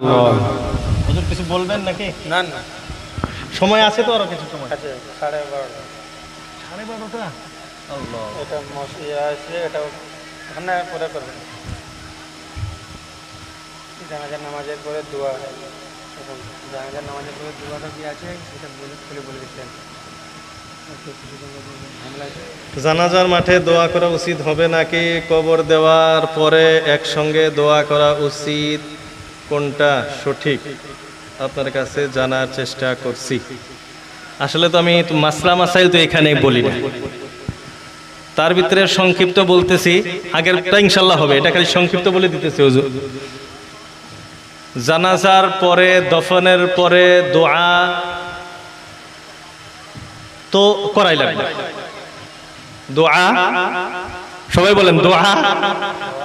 হুজুর কিছু বলবেন নাকি? না না। সময় আছে তো আরও কিছু সময়? আছে সাড়ে বারোটা সাড়ে বারোটা আল্লাহ। এটা মশিয়া আছে এটা ওখানে পরে করবেন। জানাজার নামাজের পরে দোয়া এখন জানাজার নামাজের পরে দোয়াটা কি আছে? সেটা বলে খুলে বলে দিচ্ছেন। জানাজার মাঠে দোয়া করা উচিত হবে নাকি? কবর দেওয়ার পরে একসঙ্গে দোয়া করা উচিত? কোনটা সঠিক? আপনার কাছে জানার চেষ্টা করছি। আসলে তো আমি মাসলা মাসাইল তো এখানে বলি না। তার ভিতরে সংক্ষিপ্ত বলতেছি, আগেরটা ইনশাল্লাহ হবে। এটা খালি সংক্ষিপ্ত বলে দিতেছি, হুজুর। জানাজার পরে, দফনের পরে দোয়া তো করাই লাগবে। দোয়া সবাই বলেন দোয়া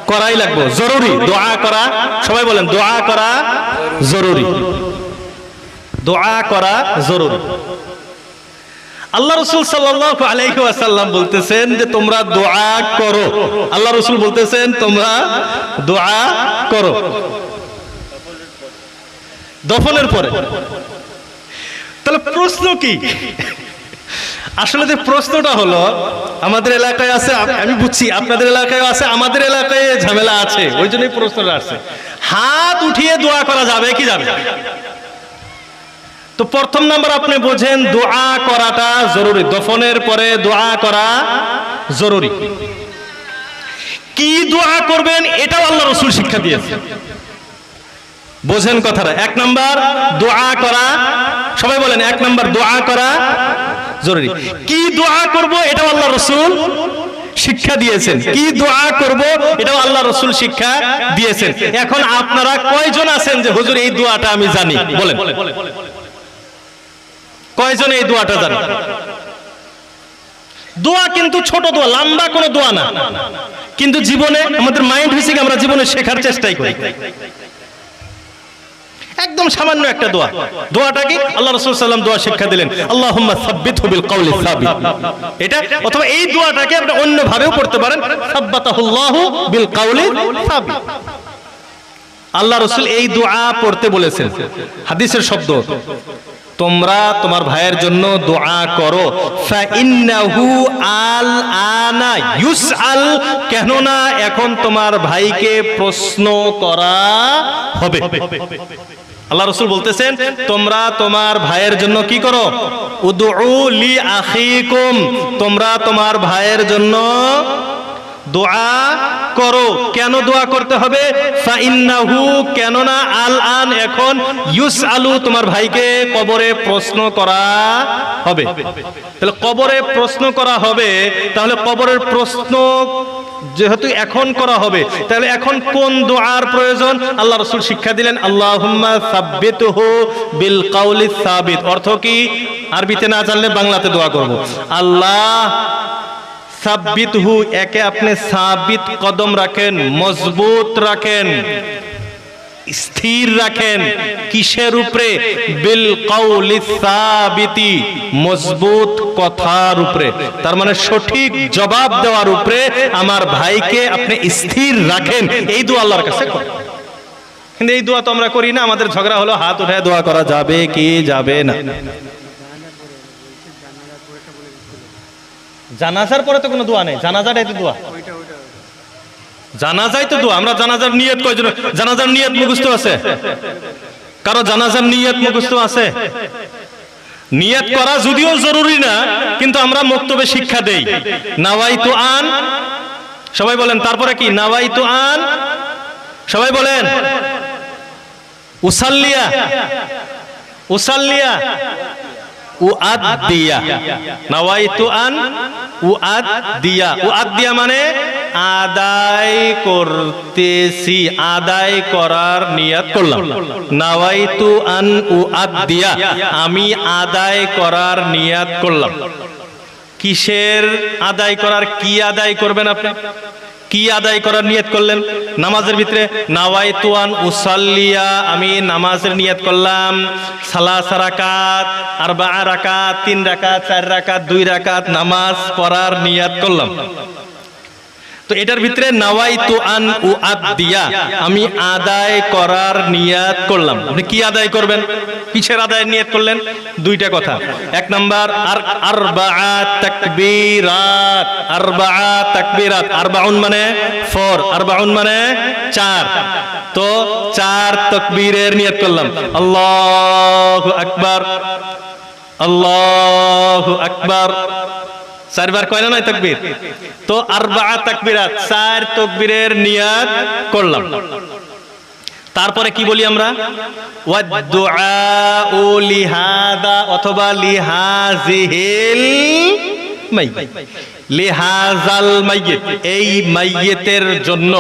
করাই লাগবে, জরুরি। দোয়া করা, সবাই বলেন দোয়া করা জরুরি। দোয়া করা জরুরি। আল্লাহ রসুল সাল্লাহ আলাইহি বলতেছেন যে, তোমরা দোয়া করো। আল্লাহ রসুল বলতেছেন, তোমরা দোয়া করো। দফনের পরে। তাহলে প্রশ্ন কি? আসলে যে প্রশ্নটা হলো, আমাদের এলাকায় আছে আমি বুঝছি, আপনাদের এলাকায় আছে, আমাদের এলাকায় ঝামেলা আছে, ওই জন্যই প্রশ্নটা আসছে। হাত উঠিয়ে দোয়া করা যাবে, কি যাবে? তো প্রথম নাম্বার আপনি বোঝেন, দোয়া করাটা জরুরি। দফনের পরে দোয়া করা জরুরি। কি দোয়া করবেন, এটাও আল্লাহ রসুল শিক্ষা দিয়েছে। বোঝেন কথাটা। এক নাম্বার, দোয়া করা, সবাই বলেন, এক নাম্বার, দোয়া করা জরুরি। কি দোয়া করব এটাও আল্লাহ রসুল শিক্ষা দিয়েছেন। কি দোয়া করব এটাও আল্লাহ রসুল শিক্ষা দিয়েছেন। এখন আপনারা কয়জন আছেন যে, হুজুর, এই দোয়াটা আমি জানি বলেন। কয়জন এই দোয়াটা জানেন? দোয়া কিন্তু ছোট দোয়া, লম্বা কোনো দোয়া না। কিন্তু জীবনে আমাদের মাইন্ড কি আমরা জীবনে শেখার চেষ্টাই করি। একদম সামান্য একটা দোয়া। দোয়াটা কি? আল্লাহ রাসূল সাল্লাম দোয়া শিক্ষা দিলেন, আল্লাহুম্মা সাব্বিতহু বিল কওলি সাবিত। এটা অথবা এই দোয়াটাকে আপনি অন্য ভাবেও পড়তে পারেন, সাব্বাতাহুল্লাহু বিল কওলি সাবিত। আল্লাহ রসুল এই দোয়া পড়তে বলেছেন, হাদিসের শব্দ, তোমরা তোমার ভাইয়ের জন্য দোয়া করো আল আনা ইউসআল, কেননা এখন তোমার ভাইকে প্রশ্ন করা হবে। আল্লাহ রসুল বলতেছেন, তোমরা তোমার ভাইয়ের জন্য কি করো? উদু লি আখিকুম। তোমরা তোমার ভাইয়ের জন্য দোয়া করো। কেন দোয়া করতে হবে? কেননা আল আন এখন ইউস আলু তোমার ভাইকে কবরে প্রশ্ন করা হবে। তাহলে কবরে প্রশ্ন করা হবে, তাহলে কবরের প্রশ্ন যেহেতু এখন করা হবে, তাহলে এখন কোন দোয়ার প্রয়োজন? আল্লাহ রসুল শিক্ষা দিলেন সাব্বিতহু বিল কাউলি সাবিত। অর্থ কি? আরবিতে না জানলে বাংলাতে দোয়া করব। আল্লাহ সাব্বিত হু একে আপনি সাবিত কদম রাখেন, মজবুত রাখেন, স্থির রাখেন। কিসের উপরে? বিল সাবিতি, মজবুত কথার উপরে। তার মানে সঠিক জবাব দেওয়ার উপরে আমার ভাইকে আপনি স্থির রাখেন। এই দু আল্লাহর কাছে কিন্তু এই দোয়া তো আমরা করি না, আমাদের ঝগড়া হলো হাত উঠায় দোয়া করা যাবে কি যাবে না। জানাজার পরে তো কোনো দোয়া নেই। জানাজাটাই তো দোয়া। জানাজাই তো দোয়া। আমরা জানাজার নিয়ত কয়জন জানাজার নিয়ত মুখস্থ আছে? কারও জানাজার নিয়ত মুখস্থ আছে? নিয়ত করা যদিও জরুরি না, কিন্তু আমরা মক্তবে শিক্ষা দেই। নাওয়াই তো আন সবাই বলেন, তারপরে কি? নাওয়াই তো আন সবাই বলেন, উসাল্লিয়া। উসাল্লিয়া। উআদ দিয়া নাওয়াইতু আন উআদ দিয়া উআদ দিয়া মানে আদায় করতেছি, আদায় করার নিয়াত করলাম। নাওয়াইতু আন উআদ দিয়া আমি আদায় করার নিয়াত করলাম। কিসের আদায় করার, কি আদায় করবেন আপনি? কি আদায় করার নিয়ত করলেন? নামাজের ভিতরে নাওয়াই তুয়ান উসাল্লিয়া, আমি নামাজের নিয়ত করলাম। সালাস রাকাত আর বা রাকাত, তিন রাকাত, চার রাকাত, দুই রাকাত নামাজ পড়ার নিয়ত করলাম। তো এটার ভিতরে নাওয়াই তো আন উ দিয়া। আমি আদায় করার নিয়াত করলাম। আপনি কি আদায় করবেন? কিসের আদায় নিয়াত করলেন? দুইটা কথা। এক নাম্বার, আর আরবাআ তাকবীরাত। আরবাআ তাকবীরাত। আরবাউন মানে ফোর, আরবাউন মানে চার। তো চার তাকবীরের নিয়াত করলাম। আল্লাহু আকবার। আল্লাহু আকবার। চারবার কয় না নয় তকবির? তো আরবা তাকবীরাত, চার তকবীরের নিয়াদ করলাম। তারপরে কি বলি আমরা? লিহাদা অথবা লিহাজিহিল মাইয়িত। লিহাজাল মাইয়িত, এই মাইয়িতের জন্য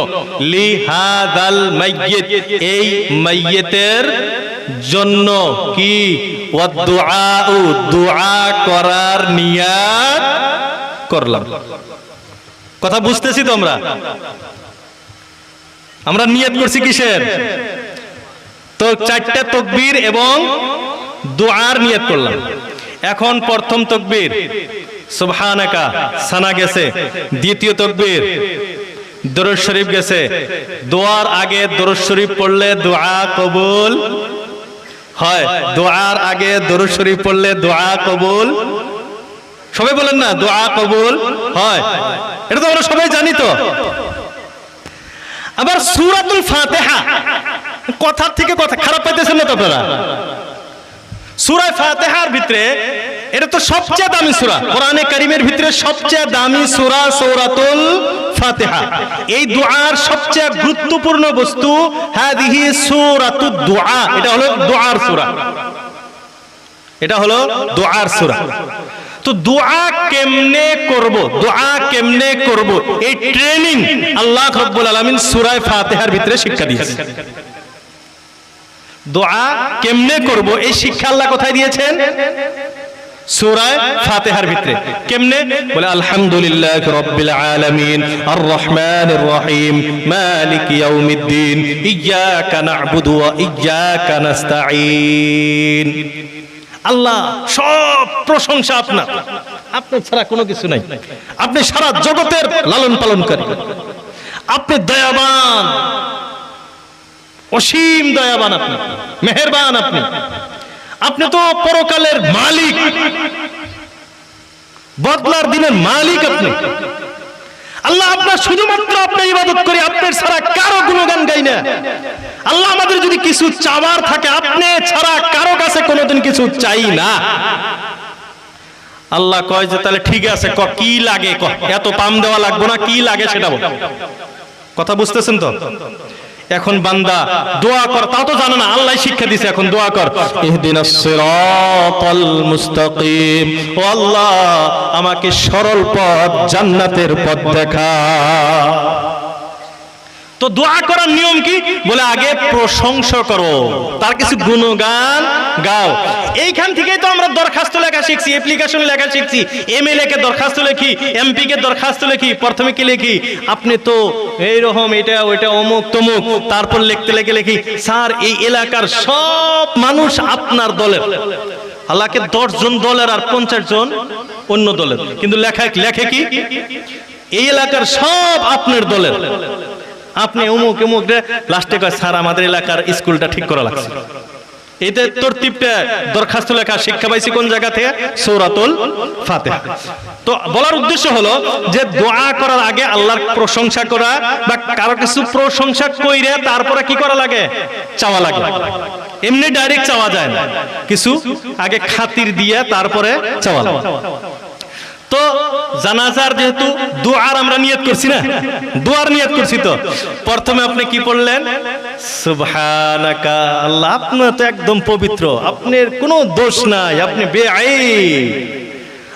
লিহাজাল মাইয়িত, এই মাইয়িতের জন্য কি? ওয়াদুআউ দুআ করার নিয়াত করলাম। কথা বুঝতেছি তো আমরা আমরা নিয়ত করছি কিসের? তো চারটা তকবীর এবং দোয়ার নিয়ত করলাম। এখন প্রথম তকবীর সুবহানাকা, সানা গেছে। দ্বিতীয় তকবীর, দরুদ শরীফ গেছে। দোয়ার আগে দরুদ শরীফ পড়লে দোয়া কবুল হয়। দোয়ার আগে দরুদ শরীফ পড়লে দোয়া কবুল। সবাই বলেন না, দোয়া কবুল হয়। এটা তো আমরা সবাই জানি তো। আবার সুরাতুল ফাতিহা, কথার থেকে কথা খারাপ পাইতেছেন না তো আপনারা? সূরা ফাতেহার ভিতরে এটা তো সবচেয়ে দামি সূরা। কোরআনে কারিমের ভিতরে সবচেয়ে দামি সূরা সূরাতুল ফাতিহা। এই দুআর সবচেয়ে গুরুত্বপূর্ণ বস্তু হাদিহি সূরাতুদ দুআ। এটা হলো দুআর সূরা। এটা হলো দোয়ার সূরা। তো দোয়া কেমনে করব? দোয়া কেমনে করব? এই ট্রেনিং আল্লাহ রাব্বুল আলামিন সূরা ফাতিহার ভিতরে শিক্ষা দিয়েছে। দোয়া কেমনে করব? এই শিক্ষা আল্লাহ কোথায় দিয়েছেন? ভিতরে। বলে, আলহামদুলিল্লাহ আল্লাহ, সব প্রশংসা আপনার। আপনার ছাড়া কোনো কিছু নাই। আপনি সারা জগতের লালন পালন করেন আপনি দয়াবান। অসীম দয়াবান আপনি, মেহেরবান আপনি। আপনি তো পরকালের মালিক। বদলার দিনের মালিক আপনি। আল্লাহ আপনার শুধুমাত্র আপনার ইবাদত করি, আপনার ছাড়া কারও গুণগান গাই না। আল্লাহ আমাদের যদি কিছু চাওয়ার থাকে, আপনি ছাড়া কারও কাছে কোনোদিন কিছু চাই না। আল্লাহ কয় যে, তাহলে ঠিক আছে, ক, কি লাগে? এত পাম দেওয়া লাগবে না, কি লাগে সেটা বল। কথা বুঝতেছেন তো? এখন বান্দা দোয়া কর, তাও তো জানো না, আল্লাহ শিক্ষা দিছে এখন দোয়া কর। ইহদিনাস সিরাতাল মুস্তাকিম, ও আল্লাহ, আমাকে সরল পথ, জান্নাতের পথ দেখা। তো দোয়া করার নিয়ম কি? বলে আগে প্রশংসা করো, তার কিছু গুণগান গাও। এইখান থেকেই তো আমরা দরখাস্ত লেখা শিখছি অ্যাপ্লিকেশন লেখা শিখছি এমএলএ কে দরখাস্ত লেখি এমপি কে দরখাস্ত লেখি, প্রথমে কি লেখি? আপনি তো এইরকম এটা, ওইটা অমুক তমুক, তারপর লিখতে লেগে লেখি, স্যার, এই এলাকার সব মানুষ আপনার দলের। আল্লাহকে দশ জন দলের আর পঞ্চাশ জন অন্য দলের। কিন্তু লেখা লেখে কি? এই এলাকার সব আপনার দলের। আপনি অমুক অমুক লাস্টে কয়, স্যার, আমাদের এলাকার স্কুলটা ঠিক করা লাগছে। এতে তরতিবটা দরখাস্ত লেখা শিক্ষা পাইছি কোন জায়গা থেকে? সৌরাতুল ফাতিহা। তো বলার উদ্দেশ্য হলো যে দোয়া করার আগে আল্লাহর প্রশংসা করা বা কারও কিছু প্রশংসা কইরে তারপরে কি করা লাগে? চাওয়া লাগে। এমনি ডাইরেক্ট চাওয়া যায় না। কিছু আগে খাতির দিয়ে তারপরে চাওয়া লাগে। তো জানাজার যেহেতু দুয়ার আমরা নিয়ত করছি না, দুয়ার নিয়ত করছি তো। প্রথমে আপনি কি পড়লেন? আল্লাহ আপনি তো একদম পবিত্র, আপনার কোনো দোষ নাই, আপনি বেআই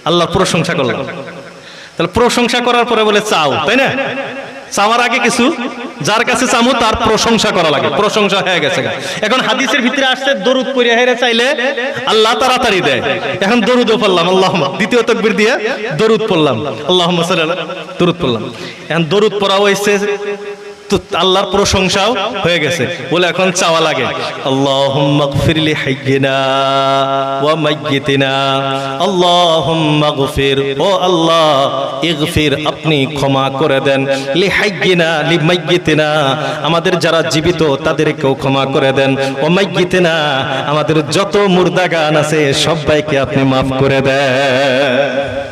আল্লাহ প্রশংসা করলেন। তাহলে প্রশংসা করার পরে বলে চাও, তাই না? চাওয়ার আগে কিছু, যার কাছে চামু, তার প্রশংসা করা লাগে। প্রশংসা হয়ে গেছে এখন হাদিসের ভিতরে আসছে, দরুদ পড়ে হেরে চাইলে আল্লাহ তাড়াতাড়ি দেয়। এখন দরুদও পড়লাম আল্লাহ দ্বিতীয় তকবির দিয়ে দরুদ পড়লাম। আল্লাহ দরুদ পড়লাম। এখন দরুদ পড়াও হয়েছে তো আল্লাহর প্রশংসাও হয়ে গেছে। বলে এখন চাওয়া লাগে। আল্লাহুম্মা গফিরলি হাইয়িনা ওয়া মাইয়িতিনা আল্লাহুম্মা গফির। ও আল্লাহ, ইগফির, আপনি ক্ষমা করে দেন। লি হাইয়িনা লি মাইয়িতিনা আমাদের যারা জীবিত, তাদেরকেও ক্ষমা করে দেন। ও মাইয়িতিনা আমাদের যত মুর্দা গান আছে, সবাইকে আপনি মাফ করে দেন।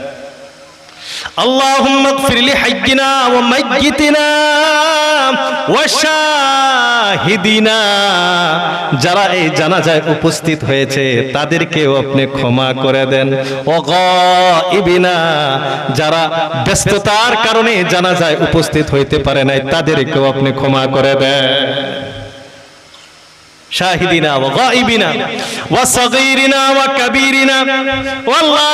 اللهم اغفر لحينا وميتنا وشاهدنا যারা এই জানাজায় উপস্থিত হয়েছে তাদেরকেও আপনি ক্ষমা করে দেন ও গাইবিনা যারা ব্যস্ততার কারণে জানাজায় উপস্থিত হইতে পারে নাই তাদেরকেও আপনি ক্ষমা করে দেন শাহিদিনা ওয়া গাইবিনা ওয়া সাগীরিনা ওয়া কাবীরিনা। আল্লাহ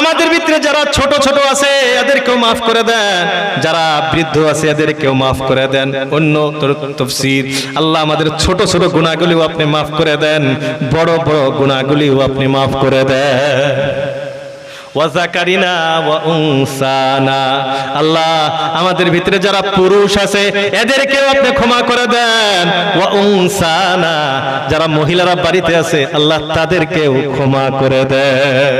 আমাদের ভিতরে যারা ছোট ছোট আছে, এদেরকেও maaf করে দেন। যারা বৃদ্ধ আছে, এদেরকেও maaf করে দেন। অন্য তাফসীর, আল্লাহ আমাদের ছোট ছোট গুনাহগুলিও আপনি maaf করে দেন। বড় বড় গুনাহগুলিও আপনি maaf করে দেন। ওয়াজাকারিনা আমাদের ভিতরে যারা পুরুষ আছে, এদেরকেও আপনি ক্ষমা করে দেন। ওয়া যারা মহিলারা বাড়িতে আছে, আল্লাহ তাদেরকেও ক্ষমা করে দেন।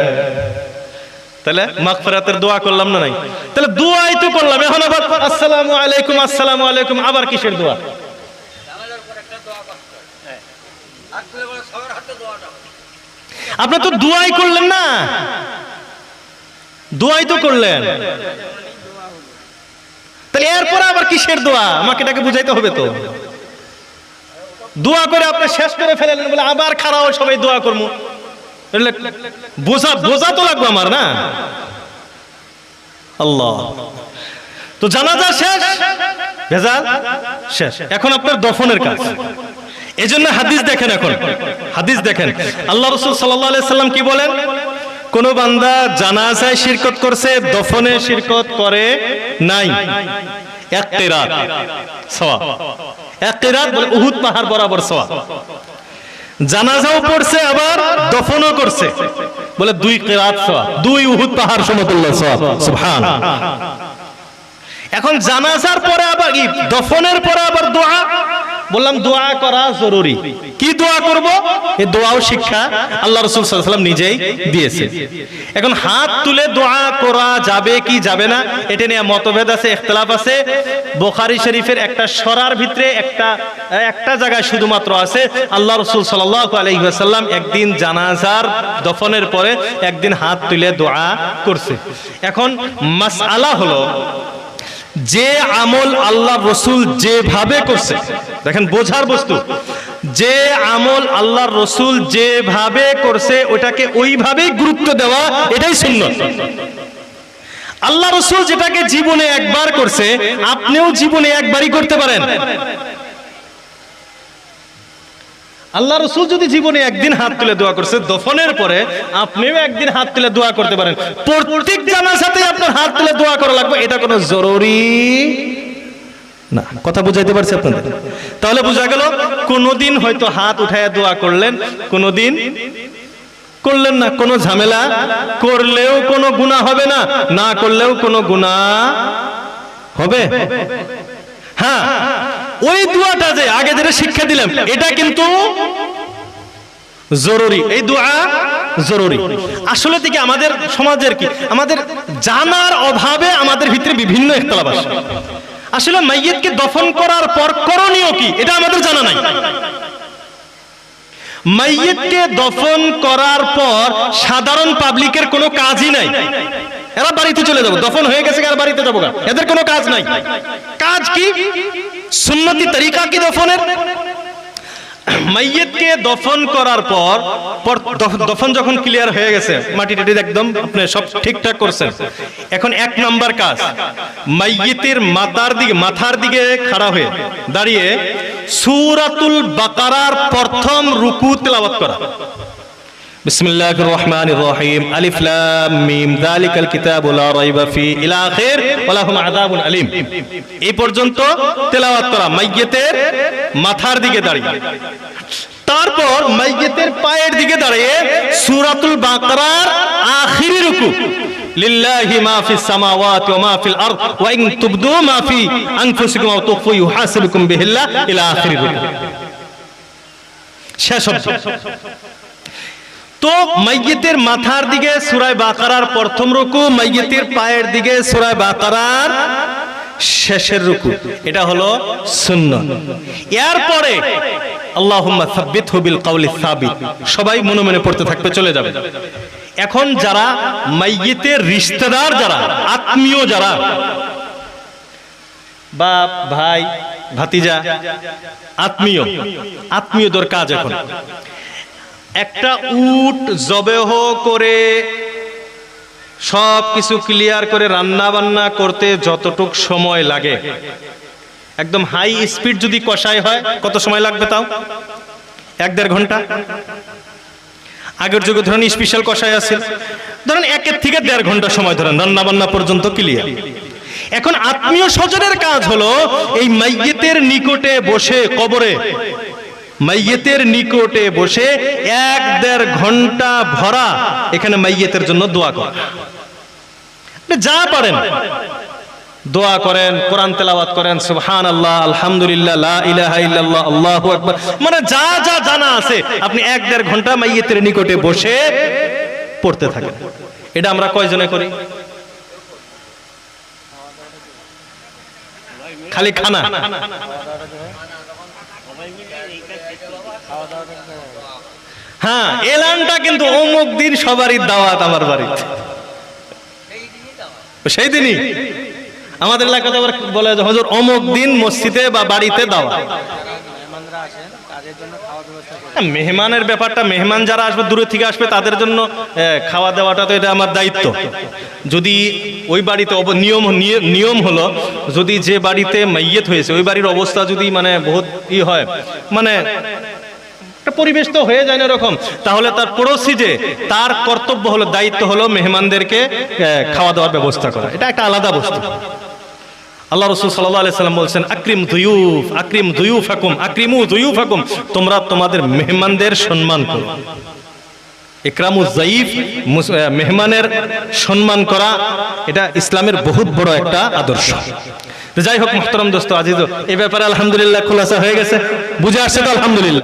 তাহলে মাগফিরাতের দোয়া করলাম না নাই? তাহলে দোয়াই তো করলাম। এখন আবার আসসালামু আলাইকুম আসসালামু আলাইকুম, আবার কিসের দোয়া? আপনি তো দোয়াই করলেন না। দোয়াই তো করলেন। তাহলে এরপরে আবার কিসের দোয়া? আমাকে এটাকে বুঝাইতে হবে তো। দোয়া করে আপনি শেষ করে ফেলেন বলে আবার খারাপ সবাই দোয়া করব। বোঝা বোঝা তো লাগবে আমার না? আল্লাহ। তো জানাজা শেষ? ভেজাল? শেষ। এখন আপনার দফনের কাজ। এই জন্য হাদিস দেখেন এখন। হাদিস দেখেন। আল্লাহ রসুল সাল্লাহ সাল্লাম কি বলেন? কোন বান্দা জানাজায় শিরকত করছে, দফনে শিরকত করে নাই। এক কেরাত। সওয়াব। এক কেরাত বলে উহুদ পাহাড় বরাবর সওয়াব। জানাজাও পড়ছে, আবার দফনও করছে। বলে দুই কেরাত সওয়াব। দুই উহুদ পাহাড় সমতুল্য সওয়াব। সুবহান। এখন জানাজার পরে আবার দফনের পরে আবার দোয়া? বললাম দোয়া করা জরুরি। কি দোয়া করব? এই দোয়াও শিক্ষা আল্লাহ রসুল সাল্লাম নিজেই দিয়েছে এখন হাত তুলে দোয়া করা যাবে কি যাবে না, এটা নিয়ে মতভেদ আছে, ইখতলাফ আছে। বোখারি শরীফের একটা সরার ভিতরে একটা একটা জায়গায় শুধুমাত্র আছে, আল্লাহ রসুল আলহিহাসাল্লাম একদিন জানাজার দফনের পরে একদিন হাত তুলে দোয়া করছে। এখন মাস মাসআলা হলো যে আমল আল্লাহ রসুল যেভাবে করছে, দেখেন বোঝার বস্তু, যে আমল আল্লাহ রসুল যেভাবে করছে, ওটাকে ওইভাবেই গুরুত্ব দেওয়া, এটাই শূন্য আল্লাহ রসুল যেটাকে জীবনে একবার করছে, আপনিও জীবনে একবারই করতে পারেন। আল্লাহ রসুল যদি জীবনে একদিন হাত তুলে দোয়া করছে, দফনের পরে আপনিও একদিন হাত তুলে দোয়া করতে পারেন। প্রত্যেক জানার সাথে আপনার হাত তুলে দোয়া করা লাগবে, এটা কোনো জরুরি না। কথা বুঝাইতে পারছি আপনাদের? তাহলে বোঝা গেল, কোনোদিন হয়তো হাত উঠায় দোয়া করলেন, কোনোদিন করলেন না। কোনো ঝামেলা, করলেও কোনো গুণা হবে না না করলেও কোনো গুণা হবে। হ্যাঁ। ওই দোয়াটা যে আগে যেটা শিক্ষা দিলাম, এটা কিন্তু জরুরি। এই দোয়া জরুরি। আসলে থেকে আমাদের সমাজের কি? আমাদের জানার অভাবে আমাদের ভিতরে বিভিন্ন একতলাপ আসে আসলে মাইয়েতকে দফন করার পর করণীয় কি? এটা আমাদের জানা নাই। মাইয়েতকে দফন করার পর সাধারণ পাবলিকের কোনো কাজই নাই। এরা বাড়িতে চলে যাব। দফন হয়ে গেছে, আর বাড়িতে যাব এদের কোনো কাজ নাই। কাজ কি? সুন্নতি তরিকা কি দফনের? মাইয়েতকে দফন করার পর দফন যখন ক্লিয়ার হয়ে গেছে, মাটি টাটি একদম আপনি সব ঠিকঠাক করছেন। এখন এক নাম্বার কাজ মাইয়েতের মাথার দিকে মাথার দিকে খাড়া হয়ে দাঁড়িয়ে সূরাতুল বাকারার প্রথম রুকু তেলাওয়াত করা। بسم الله الرحمن الرحيم ألف لام ميم ذلك الكتاب لا ريب فيه إلى آخر ولهم عذاب أليم এই পর্যন্ত তেলাওয়াত করা মাইয়েতের মাথার দিকে দাঁড়িয়ে তারপর মাইয়েতের পায়ের দিকে দাঁড়িয়ে সূরাতুল বাকারার আখিরি রুকু লিল্লাহি মা ফিস সামাওয়াতি ওয়া মা ফিল আরদ ওয়া ইন তুবদু মা ফি আনফুসিকুম আও তুখফু ইউহাসিবুকুম বিহিল্লাহ ইলা আখিরি শেষ অবধি তো মাইয়িতের মাথার দিকে সুরায় বাকারার প্রথম রুকু, মাইয়িতের পায়ের দিকে সুরায় বাকারার শেষের রুকু। এটা হলো শূন্য এরপরে আল্লাহুম্মা সাব্বিতহু বিল কাউলি সাবিত। সবাই মনে মনে পড়তে থাকবে, চলে যাবে। এখন যারা মাইয়িতের রিশতেদার যারা, আত্মীয় যারা, বাপ, ভাই, ভাতিজা, আত্মীয়, আত্মীয়দের কাজ এখন। একটা উট জবেহ করে সব কিছু ক্লিয়ার করে রান্না বান্না করতে যতটুক সময় লাগে। একদম হাই স্পিড যদি কষাই হয়, কত সময় লাগবে তাও? এক দেড় ঘণ্টা? আগের যুগে ধরেন স্পেশাল কষাই আছে ধরেন একের থেকে দেড় ঘণ্টা সময় ধরেন রান্না বান্না পর্যন্ত ক্লিয়ার এখন আত্মীয় স্বজনের কাজ হলো এই মাইয়েতের নিকটে বসে কবরে মাইয়েতের নিকটে বসে এক দেড় ঘণ্টা ভরা এখানে মাইয়েতের জন্য দোয়া করা। যা পারেন। দোয়া করেন, কোরআন তেলাওয়াত করেন সুবহান আল্লাহ আলহামদুলিল্লাহ ইল্লাল্লাহ, আল্লাহু আকবার। মানে যা যা জানা আছে, আপনি এক দেড় ঘণ্টা মাইয়েতের নিকটে বসে পড়তে থাকেন। এটা আমরা কয়জনে করি? খালি খানা। হ্যাঁ এলানটা কিন্তু অমুক দিন সবারই দাওয়াত আমার বাড়িতে। সেই দিনই। আমাদের এলাকাতে আবার বলে হজর, অমুক দিন মসজিদে বা বাড়িতে দাওয়াত। হ্যাঁ, মেহমানের ব্যাপারটা মেহমান যারা আসবে দূরে থেকে আসবে তাদের জন্য খাওয়া দেওয়াটা তো এটা আমার দায়িত্ব। যদি ওই বাড়িতে নিয়ম নিয়ম হলো যদি যে বাড়িতে মাইয়েত হয়েছে ওই বাড়ির অবস্থা যদি মানে বহুত ই হয় মানে একটা পরিবেশ তো হয়ে যায় না এরকম তাহলে তার পড়োশি যে তার কর্তব্য হলো দায়িত্ব হলো মেহমানদেরকে খাওয়া দাওয়ার ব্যবস্থা করা। এটা একটা আলাদা বস্তু। আল্লাহ রসুল সাল্লাহ আলাইসাল্লাম বলছেন, আক্রিম দুয়ুফ আক্রিম দুয়ুফ হাকুম আক্রিমু দুয়ুফ হাকুম তোমরা তোমাদের মেহমানদের সম্মান করো। জাইফ মেহমানের সম্মান করা, এটা ইসলামের বহুত বড় একটা আদর্শ। যাই হোক, মোহতরম দোস্ত আজিজ এই ব্যাপারে আলহামদুলিল্লাহ খোলাসা হয়ে গেছে। বুঝে আসছে তো আলহামদুলিল্লাহ।